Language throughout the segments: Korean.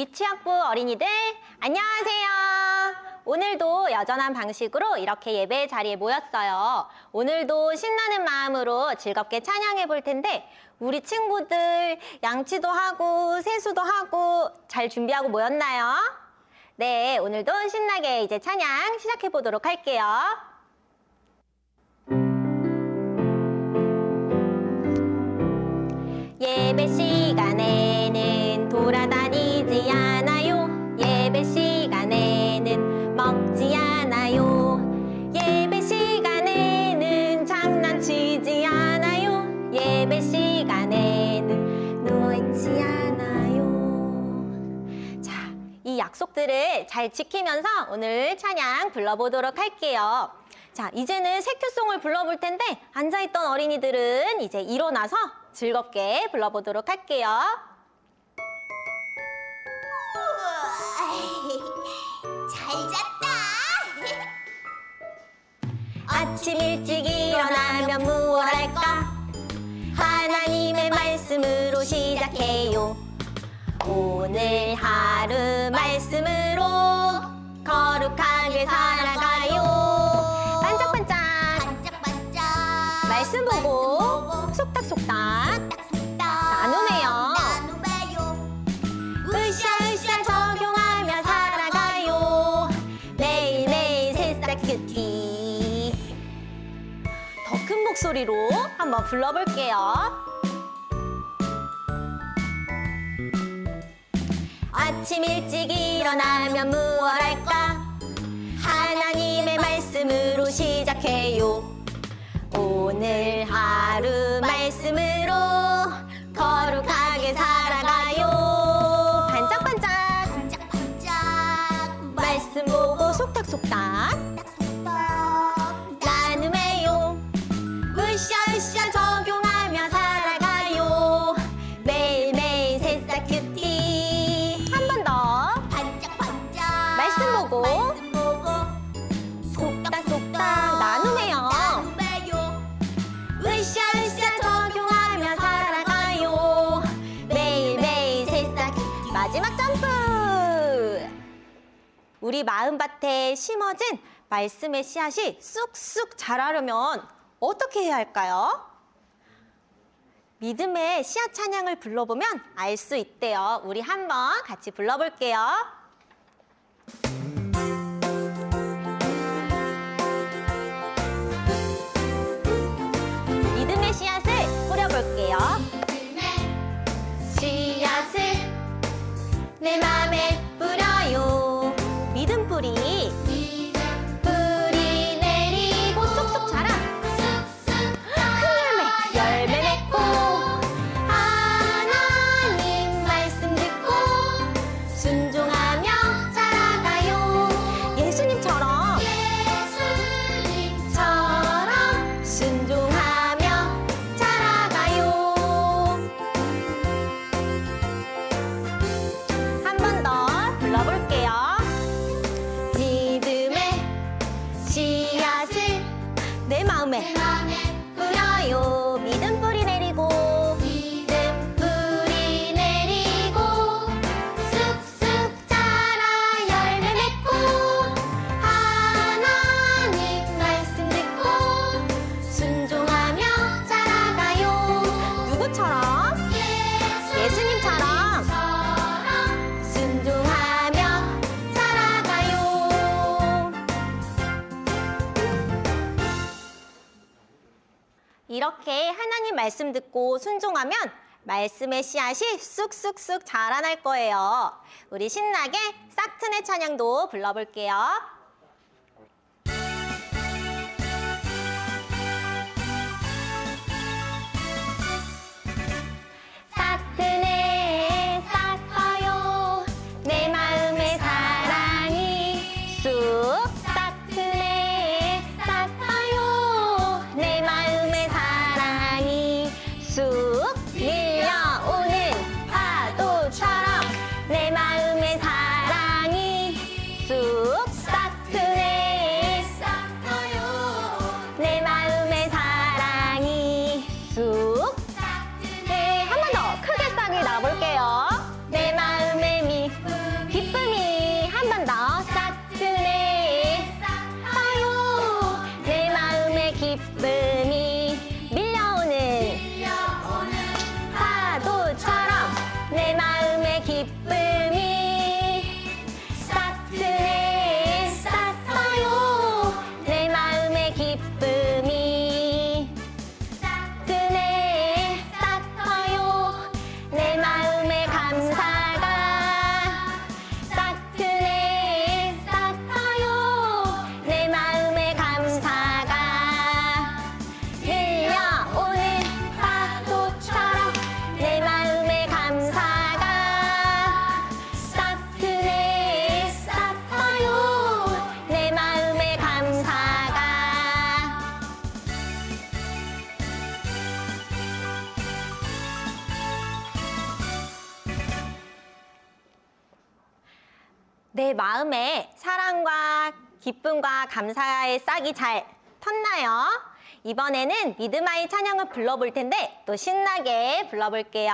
미취학부 어린이들 안녕하세요. 오늘도 여전한 방식으로 이렇게 예배 자리에 모였어요. 오늘도 신나는 마음으로 즐겁게 찬양해 볼 텐데 우리 친구들 양치도 하고 세수도 하고 잘 준비하고 모였나요? 네, 오늘도 신나게 이제 찬양 시작해 보도록 할게요. 예배 시간에는 돌아다니지 않아요. 예배 시간에는 먹지 않아요. 예배 시간에는 장난치지 않아요. 예배 시간에는 누워있지 않아요. 자, 이 약속들을 잘 지키면서 오늘 찬양 불러보도록 할게요. 자, 이제는 세큐송을 불러볼 텐데 앉아있던 어린이들은 이제 일어나서 즐겁게 불러보도록 할게요. 잘 잤다. 아침 일찍 일어나면 무얼 할까? 하나님의 말씀으로 시작해요. 오늘 하루 말씀으로 거룩하게 살아가요. 반짝반짝 반짝반짝. 말씀 보고 소리로 한번 불러볼게요. 아침 일찍 일어나면 무얼 할까? 하나님의 말씀으로 시작해요. 오늘 하루 말씀으로 거룩하게 살아가요. 반짝반짝 반짝반짝. 말씀 보고 속닥속닥 마지막 점프. 우리 마음밭에 심어진 말씀의 씨앗이 쑥쑥 자라려면 어떻게 해야 할까요? 믿음의 씨앗 찬양을 불러보면 알 수 있대요. 우리 한번 같이 불러볼게요. 내 맘에 말씀 듣고 순종하면 말씀의 씨앗이 쑥쑥쑥 자라날 거예요. 우리 신나게 싹트네 찬양도 불러볼게요. 마음에 사랑과 기쁨과 감사의 싹이 잘 텄나요? 이번에는 믿음아이 찬양을 불러볼 텐데 또 신나게 불러볼게요.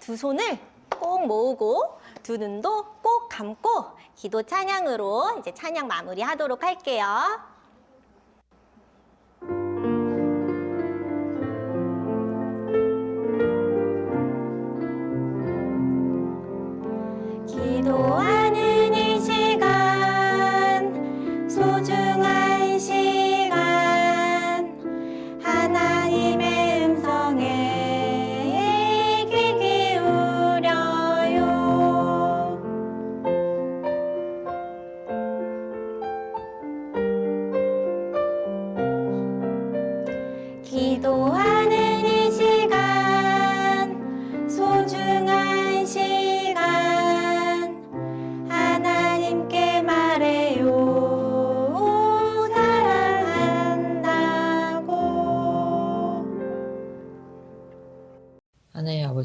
두 손을 꼭 모으고 두 눈도 꼭 감고 기도 찬양으로 이제 찬양 마무리하도록 할게요.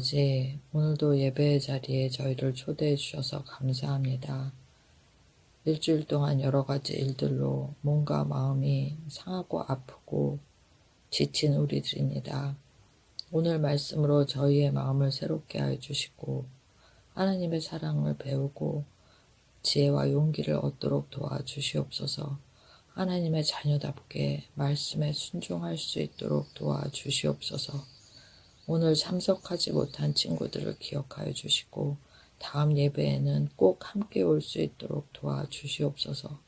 아버지, 오늘도 예배의 자리에 저희를 초대해 주셔서 감사합니다. 일주일 동안 여러 가지 일들로 몸과 마음이 상하고 아프고 지친 우리들입니다. 오늘 말씀으로 저희의 마음을 새롭게 해 주시고 하나님의 사랑을 배우고 지혜와 용기를 얻도록 도와주시옵소서. 하나님의 자녀답게 말씀에 순종할 수 있도록 도와주시옵소서. 오늘 참석하지 못한 친구들을 기억하여 주시고 다음 예배에는 꼭 함께 올 수 있도록 도와주시옵소서.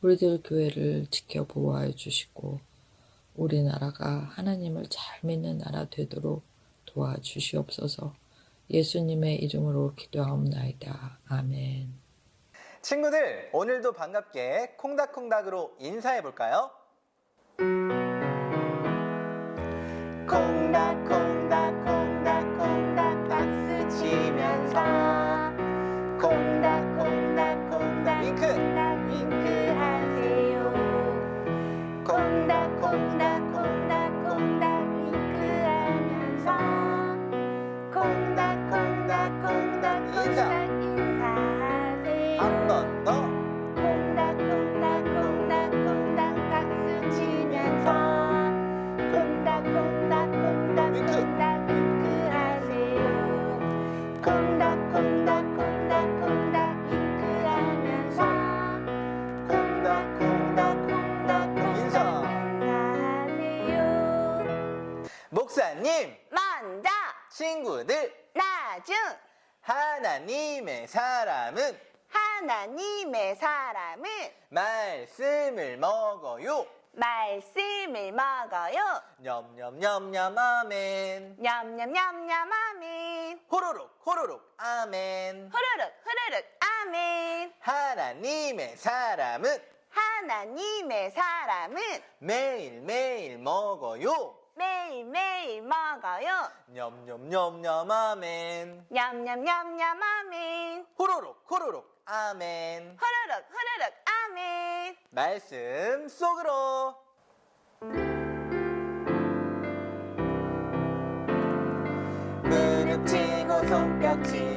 우리들 교회를 지켜 보호하여 주시고 우리나라가 하나님을 잘 믿는 나라 되도록 도와주시옵소서. 예수님의 이름으로 기도하옵나이다. 아멘. 친구들, 오늘도 반갑게 콩닥콩닥으로 인사해 볼까요? 콩닥콩 목사님, 먼저, 친구들, 나중, 하나님의 사람은 하나님의 사람은 말씀을 먹어요. 말씀을 먹어요. 냠냠냠냠 아멘. 냠냠냠냠 아멘. 호로록 호로록 아멘. 후루룩 후루룩 아멘. 하나님의 사람은 하나님의 사람은 매일매일 먹어요. 매일매일 먹어요. 냠냠냠냠 아멘. 냠냠냠냠 아멘. 호로록 호로록 아멘. 후루룩 후루룩 아멘. 말씀 속으로. 무릎 치고 손뼉 치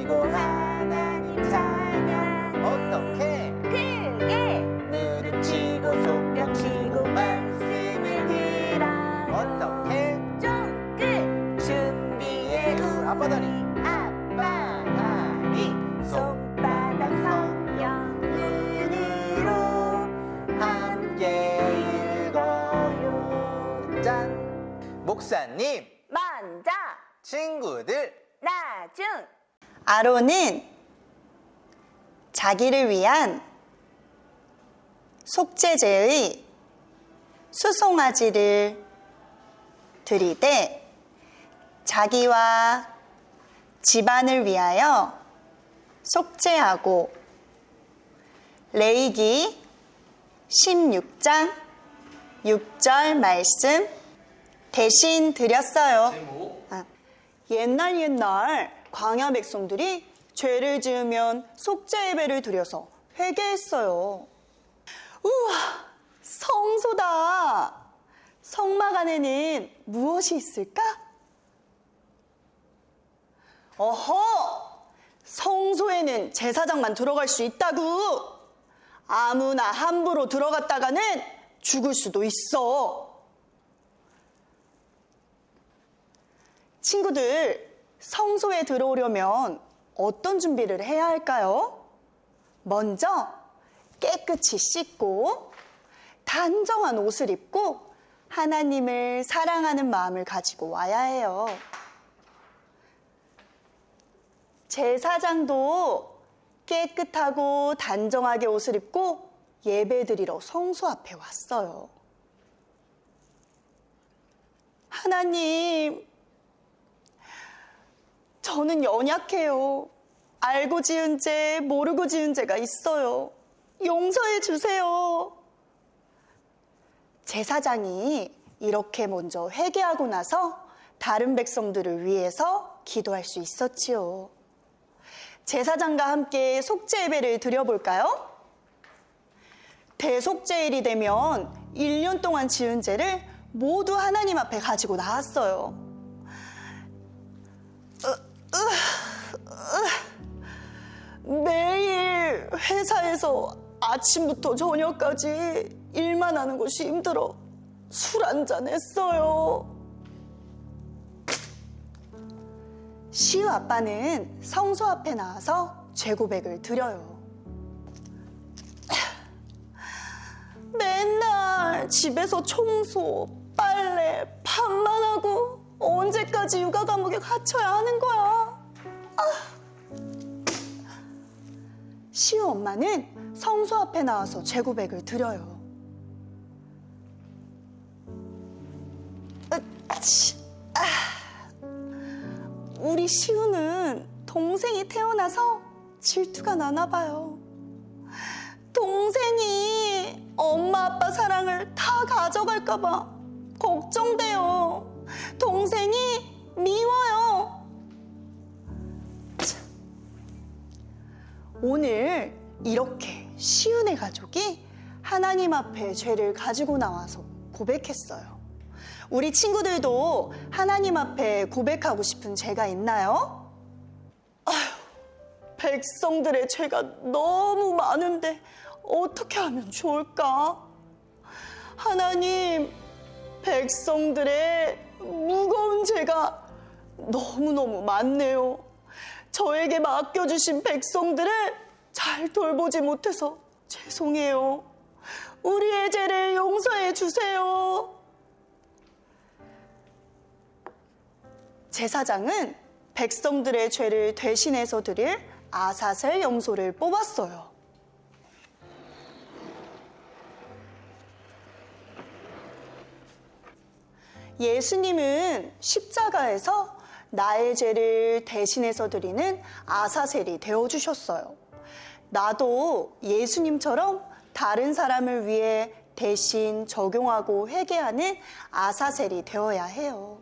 목사님. 먼저 친구들. 나중 아론은 자기를 위한 속죄제의 수송아지를 드리되 자기와 집안을 위하여 속죄하고 레이기 16장 6절 말씀 대신 드렸어요. 아, 옛날 옛날 광야 백성들이 죄를 지으면 속죄 예배를 드려서 회개했어요. 우와, 성소다. 성막 안에는 무엇이 있을까? 어허! 성소에는 제사장만 들어갈 수 있다고. 아무나 함부로 들어갔다가는 죽을 수도 있어. 친구들, 성소에 들어오려면 어떤 준비를 해야 할까요? 먼저 깨끗이 씻고 단정한 옷을 입고 하나님을 사랑하는 마음을 가지고 와야 해요. 제사장도 깨끗하고 단정하게 옷을 입고 예배드리러 성소 앞에 왔어요. 하나님, 저는 연약해요. 알고 지은 죄, 모르고 지은 죄가 있어요. 용서해 주세요. 제사장이 이렇게 먼저 회개하고 나서 다른 백성들을 위해서 기도할 수 있었지요. 제사장과 함께 속죄 예배를 드려볼까요? 대속죄일이 되면 1년 동안 지은 죄를 모두 하나님 앞에 가지고 나왔어요. 회사에서 아침부터 저녁까지 일만 하는 것이 힘들어 술 한잔 했어요. 시우 아빠는 성소 앞에 나와서 죄 고백을 드려요. 맨날 집에서 청소, 빨래, 밥만 하고 언제까지 육아 감옥에 갇혀야 하는 거야? 시우 엄마는 성소 앞에 나와서 재고백을 드려요. 으치, 아. 우리 시우는 동생이 태어나서 질투가 나나 봐요. 동생이 엄마 아빠 사랑을 다 가져갈까봐 걱정돼요. 동생이 미워요. 오늘 이렇게 시은의 가족이 하나님 앞에 죄를 가지고 나와서 고백했어요. 우리 친구들도 하나님 앞에 고백하고 싶은 죄가 있나요? 아휴, 백성들의 죄가 너무 많은데 어떻게 하면 좋을까? 하나님, 백성들의 무거운 죄가 너무너무 많네요. 저에게 맡겨주신 백성들을 잘 돌보지 못해서 죄송해요. 우리의 죄를 용서해 주세요. 제사장은 백성들의 죄를 대신해서 드릴 아사셀 염소를 뽑았어요. 예수님은 십자가에서 나의 죄를 대신해서 드리는 아사셀이 되어주셨어요. 나도 예수님처럼 다른 사람을 위해 대신 적용하고 회개하는 아사셀이 되어야 해요.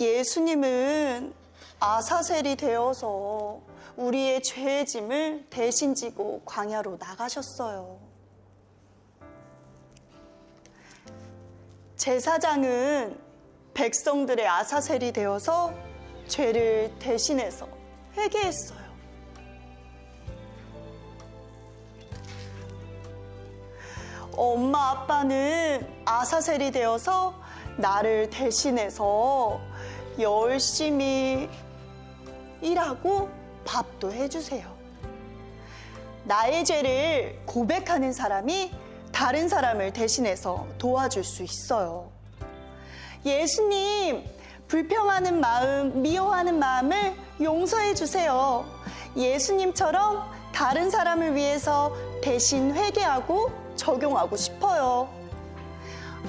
예수님은 아사셀이 되어서 우리의 죄의 짐을 대신 지고 광야로 나가셨어요. 제사장은 백성들의 아사셀이 되어서 죄를 대신해서 회개했어요. 엄마 아빠는 아사셀이 되어서 나를 대신해서 열심히 일하고 밥도 해주세요. 나의 죄를 고백하는 사람이 다른 사람을 대신해서 도와줄 수 있어요. 예수님, 불평하는 마음, 미워하는 마음을 용서해 주세요. 예수님처럼 다른 사람을 위해서 대신 회개하고 적용하고 싶어요.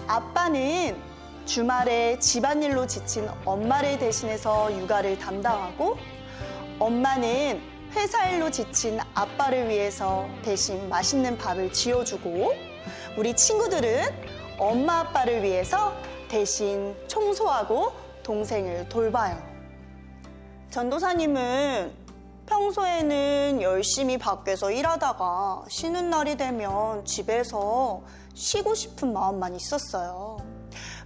아빠는 주말에 집안일로 지친 엄마를 대신해서 육아를 담당하고 엄마는 회사 일로 지친 아빠를 위해서 대신 맛있는 밥을 지어주고 우리 친구들은 엄마 아빠를 위해서 대신 청소하고 동생을 돌봐요. 전도사님은 평소에는 열심히 밖에서 일하다가 쉬는 날이 되면 집에서 쉬고 싶은 마음만 있었어요.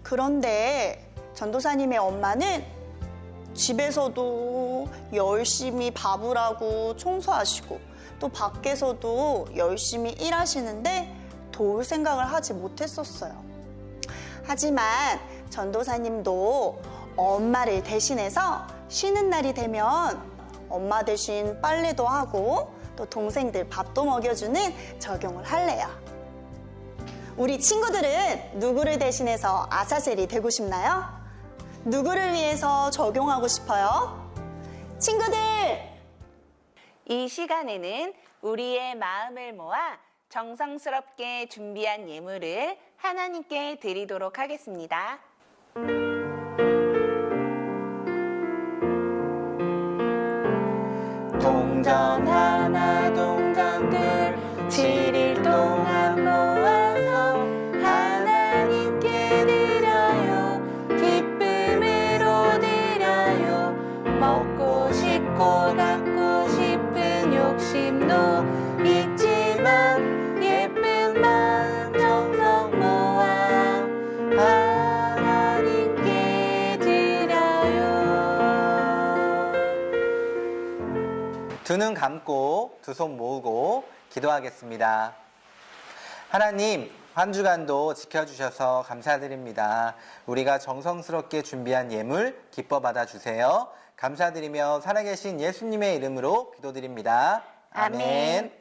그런데 전도사님의 엄마는 집에서도 열심히 밥을 하고 청소하시고 또 밖에서도 열심히 일하시는데 도울 생각을 하지 못했었어요. 하지만 전도사님도 엄마를 대신해서 쉬는 날이 되면 엄마 대신 빨래도 하고 또 동생들 밥도 먹여주는 적용을 할래요. 우리 친구들은 누구를 대신해서 아사셀이 되고 싶나요? 누구를 위해서 적용하고 싶어요? 친구들! 이 시간에는 우리의 마음을 모아 정성스럽게 준비한 예물을 하나님께 드리도록 하겠습니다. 동전 하나 감고 두 손 모으고 기도하겠습니다. 하나님, 한 주간도 지켜주셔서 감사드립니다. 우리가 정성스럽게 준비한 예물 기뻐 받아주세요. 감사드리며 살아계신 예수님의 이름으로 기도드립니다. 아멘. 아멘.